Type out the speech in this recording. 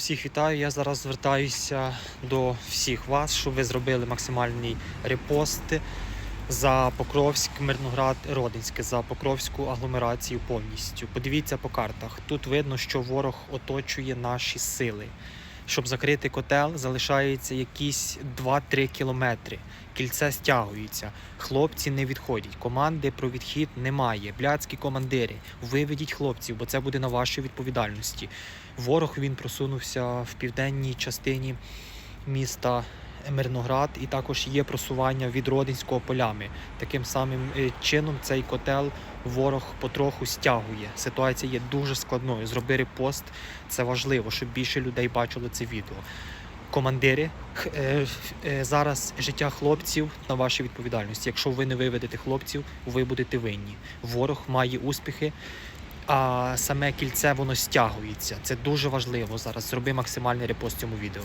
Всіх вітаю. Я зараз звертаюся до всіх вас, щоб ви зробили максимальний репост за Покровськ, Мирноград, Родинське, за Покровську агломерацію повністю. Подивіться по картах. Тут видно, що ворог оточує наші сили. Щоб закрити котел, залишається якісь 2-3 кілометри. Кільце стягується. Хлопці не відходять. Команди про відхід немає. Блядські командири, виведіть хлопців, бо це буде на вашій відповідальності. Ворог він просунувся в південній частині міста Мирноград, і також є просування від Родинського полями. Таким самим е, чином цей котел ворог потроху стягує. Ситуація є дуже складною. Зроби репост, це важливо, щоб більше людей бачило це відео. Командири, е, е, зараз життя хлопців на вашій відповідальності. Якщо ви не виведете хлопців, ви будете винні. Ворог має успіхи, а саме кільце воно стягується. Це дуже важливо зараз. Зроби максимальний репост цьому відео.